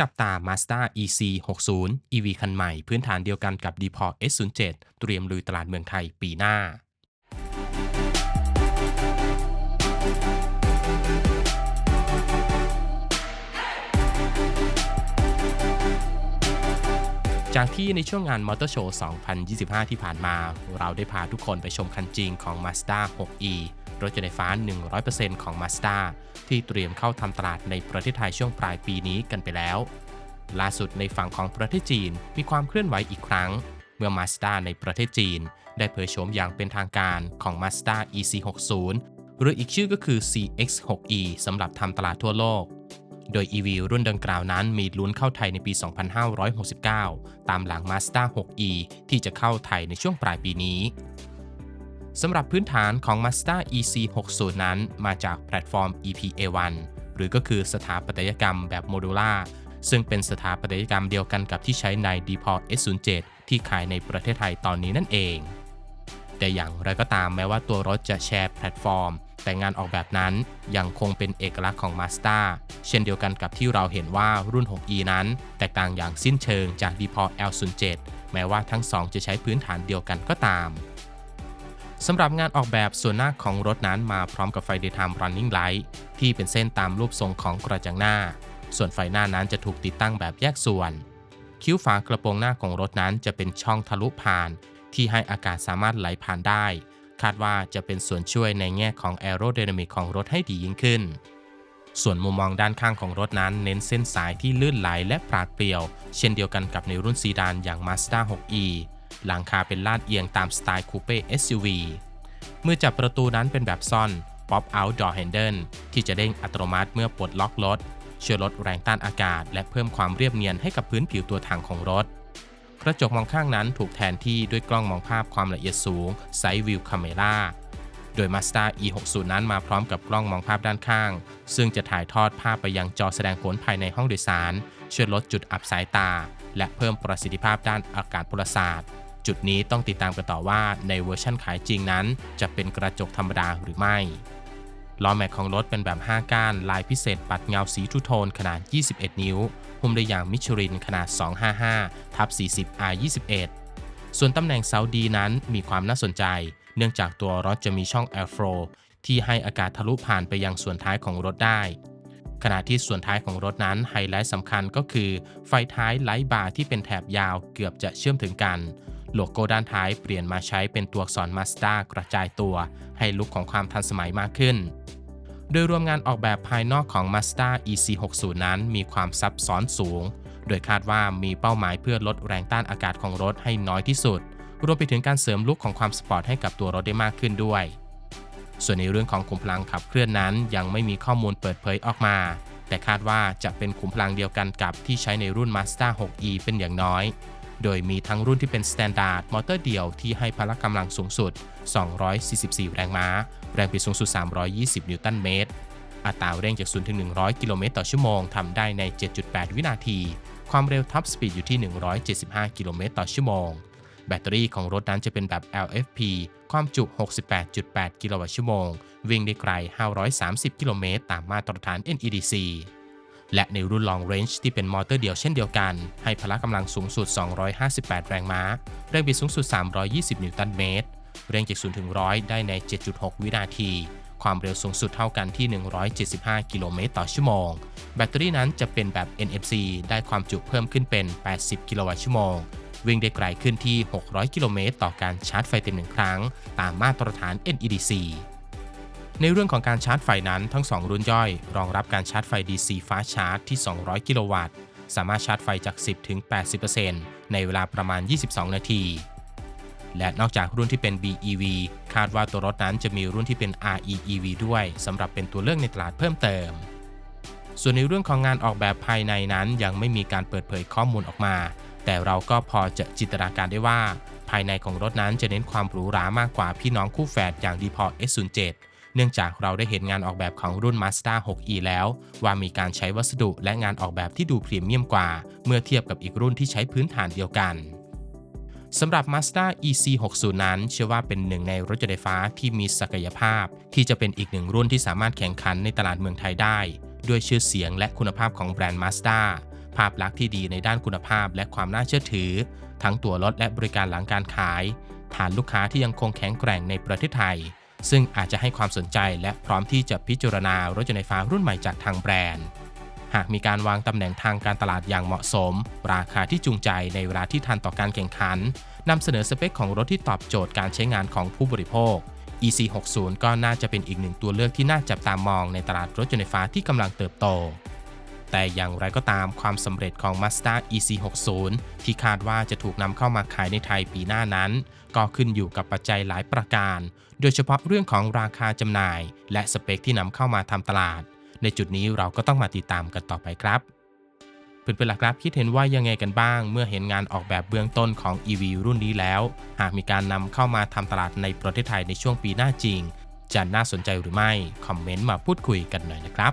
จับตา Mazda EC 60 EV คันใหม่ พื้นฐานเดียวกันกับ d p o r S07 เตรียมลุยตลาดเมืองไทยปีหน้าจากที่ในช่วงงานมอเตอร์โชว์ 2025 ที่ผ่านมา เราได้พาทุกคนไปชมคันจริงของ Mazda 6e รถยนต์ไฟฟ้า 100%ของ Mazda ที่เตรียมเข้าทำตลาดในประเทศไทยช่วงปลายปีนี้กันไปแล้ว ล่าสุดในฝั่งของประเทศจีนมีความเคลื่อนไหวอีกครั้ง เมื่อ Mazda ในประเทศจีน ได้เผยโฉมอย่างเป็นทางการของ Mazda EC60 หรืออีกชื่อก็คือ CX6e สำหรับทำตลาดทั่วโลก โดย EV รุ่นดังกล่าวนั้นมีลุ้นเข้าไทยในปี 2569 ตามหลัง Mazda 6e ที่จะเข้าไทยในช่วงปลายปีนี้ สำหรับพื้นฐานของ Mazda EC60 นั้น มาจากแพลตฟอร์ม EPA1 หรือก็คือสถาปัตยกรรมแบบโมดูล่าซึ่งเป็นสถาปัตยกรรมเดียวกันกับที่ใช้ใน d p o r S07 ที่ขายในประเทศไทยตอนนี้นั่นเอง แต่อย่างไรก็ตามแม้ว่าตัวรถจะแชร์แพลตฟอร์ม แต่งานออกแบบนั้นยังคงเป็นเอกลักษณ์ของ Mazda เช่นเดียวกันกับที่เราเห็นว่ารุ่น 6e นั้น แตกต่างอย่างสิ้นเชิงจาก d p o r L07 แม้ว่าทั้งสองจะใช้พื้นฐานเดียวกันก็ตาม สำหรับงานออกแบบส่วนหน้าของรถนั้นมาพร้อมกับไฟ Daytime Running Light ที่เป็นเส้นตามรูปทรงของกระจังหน้า ส่วนไฟหน้านั้นจะถูกติดตั้งแบบแยกส่วน คิ้วฝากระโปรงหน้าของรถนั้นจะเป็นช่องทะลุผ่าน ที่ให้อากาศสามารถไหลผ่านได้ คาดว่าจะเป็นส่วนช่วยในแง่ของแอโร d y นามิกของรถให้ดียิ่งขึ้น ส่วนมุมมองด้านข้างของรถนั้นเน้นเส้นสายที่ลื่นไหลและปราดเปรียว เช่นเดียวกันกับในรุ่นซีดานอย่าง Mazda 6e หลังคาเป็นลาดเอียงตามสไตล์คูเป้ SUV เมื่อจับประตูนั้นเป็นแบบซ่อน Pop Out Door Handle ที่จะเด้งอัตโนมัติเมื่อปลดล็อกรถช่วยลดแรงต้านอากาศ และเพิ่มความเรียบเนียนให้กับพื้นผิวตัวถังของรถ กระจกมองข้างนั้นถูกแทนที่ด้วยกล้องมองภาพความละเอียดสูง Side View Camera โดย Mazda E60 นั้นมาพร้อมกับกล้องมองภาพด้านข้าง ซึ่งจะถ่ายทอดภาพไปยังจอแสดงผลภายในห้องโดยสาร ช่วยลดจุดอับสายตา และเพิ่มประสิทธิภาพด้านอากาศพลศาสตร์ จุดนี้ต้องติดตามกันต่อว่าในเวอร์ชั่นขายจริงนั้น จะเป็นกระจกธรรมดาหรือไม่ล้อแม็กของรถเป็นแบบ 5 ก้าน ลายพิเศษปัดเงาสีทูโทนขนาด 21 นิ้ว หุ้มด้วยยางมิชลินขนาด 255ทับ40 R21 ส่วนตำแหน่งเสาดีนั้นมีความน่าสนใจ เนื่องจากตัวรถจะมีช่อง Airflow ที่ให้อากาศทะลุผ่านไปยังส่วนท้ายของรถได้ ขณะที่ส่วนท้ายของรถนั้นไฮไลท์สำคัญก็คือ ไฟท้ายไลท์บาร์ที่เป็นแถบยาวเกือบจะเชื่อมถึงกัน โลโก้ด้านท้ายเปลี่ยนมาใช้เป็นตัวอักษร Mazda กระจายตัว ให้ลุคของความทันสมัยมากขึ้น โดยรวมงานออกแบบภายนอกของ Mazda EC60 นั้นมีความซับซ้อนสูง โดยคาดว่ามีเป้าหมายเพื่อลดแรงต้านอากาศของรถให้น้อยที่สุด รวมไปถึงการเสริมลุคของความสปอร์ตให้กับตัวรถได้มากขึ้นด้วย ส่วนในเรื่องของขุมพลังขับเคลื่อนนั้นยังไม่มีข้อมูลเปิดเผยออกมาแต่คาดว่าจะเป็นขุมพลังเดียวกันกับที่ใช้ในรุ่น Mazda 6e เป็นอย่างน้อย โดยมีทั้งรุ่นที่เป็น Standard มอเตอร์เดี่ยวที่ให้พละกำลังสูงสุด 244 แรงม้า แรงบิดสูงสุด 320 นิวตันเมตร อัตราเร่งจาก 0 ถึง 100 กิโลเมตรต่อชั่วโมงทำได้ใน 7.8 วินาที ความเร็วท็อปสปีดอยู่ที่ 175 กิโลเมตรต่อชั่วโมง แบตเตอรี่ของรถนั้นจะเป็นแบบ LFP ความจุ 68.8 กิโลวัตต์ชั่วโมง วิ่งได้ไกล 530 กิโลเมตร ตามมาตรฐาน NEDC และในรุ่น Long Range ที่เป็นมอเตอร์เดียวเช่นเดียวกัน ให้พละกำลังสูงสุด 258 แรงม้า แรงบิดสูงสุด 320 นิวตันเมตร เร่งจาก0ถึง100 ได้ใน 7.6 วินาที ความเร็วสูงสุดเท่ากันที่ 175 กิโลเมตรต่อชั่วโมง แบตเตอรี่นั้นจะเป็นแบบ NFC ได้ความจุเพิ่มขึ้นเป็น 80 กิโลวัตต์ชั่วโมง วิ่งได้ไกลขึ้นที่ 600 กิโลเมตรต่อการชาร์จไฟเต็มหนึ่งครั้ง ตามมาตรฐาน NEDC ในเรื่องของการชาร์จไฟนั้นทั้ง 2 รุ่นย่อย รองรับการชาร์จไฟ DC Fast Charge ที่ 200 กิโลวัตต์ สามารถชาร์จไฟจาก 10 ถึง 80%ในเวลาประมาณ 22 นาที และนอกจากรุ่นที่เป็น BEV คาดว่าตัวรถนั้นจะมีรุ่นที่เป็น REEV ด้วยสำหรับเป็นตัวเลือกในตลาดเพิ่มเติม ส่วนในเรื่องของงานออกแบบภายในนั้นยังไม่มีการเปิดเผยข้อมูลออกมา แต่เราก็พอจะจินตนาการได้ว่า ภายในของรถนั้นจะเน้นความหรูหรามากกว่าพี่น้องคู่แฝดอย่าง d p o r S07 เนื่องจากเราได้เห็นงานออกแบบของรุ่น Mazda 6e แล้ว ว่ามีการใช้วัสดุและงานออกแบบที่ดูพรีเมียมกว่า เมื่อเทียบกับอีกรุ่นที่ใช้พื้นฐานเดียวกันสำหรับ Mazda EC60 นั้น เชื่อว่าเป็นหนึ่งในรถยนต์ไฟฟ้าที่มีศักยภาพ ที่จะเป็นอีกหนึ่งรุ่นที่สามารถแข่งขันในตลาดเมืองไทยได้ ด้วยชื่อเสียงและคุณภาพของแบรนด์ Mazda ภาพลักษณ์ที่ดีในด้านคุณภาพและความน่าเชื่อถือ ทั้งตัวรถและบริการหลังการขาย ฐานลูกค้าที่ยังคงแข็งแกร่งในประเทศไทย ซึ่งอาจจะให้ความสนใจและพร้อมที่จะพิจารณารถยนต์ไฟฟ้ารุ่นใหม่จากทางแบรนด์ หากมีการวางตำแหน่งทางการตลาดอย่างเหมาะสม ราคาที่จูงใจในเวลาที่ทันต่อการแข่งขันนำเสนอสเปคของรถที่ตอบโจทย์การใช้งานของผู้บริโภค EC60 ก็น่าจะเป็นอีกหนึ่งตัวเลือกที่น่าจับตามองในตลาดรถยนต์ไฟฟ้าที่กำลังเติบโต แต่อย่างไรก็ตามความสำเร็จของ Mazda EC60 ที่คาดว่าจะถูกนำเข้ามาขายในไทยปีหน้านั้น ก็ขึ้นอยู่กับปัจจัยหลายประการ โดยเฉพาะเรื่องของราคาจำหน่าย และสเปคที่นำเข้ามาทำตลาด ในจุดนี้เราก็ต้องมาติดตามกันต่อไปครับเพื่อนๆล่ะครับคิดเห็นว่ายังไงกันบ้าง เมื่อเห็นงานออกแบบเบื้องต้นของ EV รุ่นนี้แล้ว หากมีการนำเข้ามาทำตลาดในประเทศไทยในช่วงปีหน้าจริง จะน่าสนใจหรือไม่ คอมเมนต์มาพูดคุยกันหน่อยนะครับ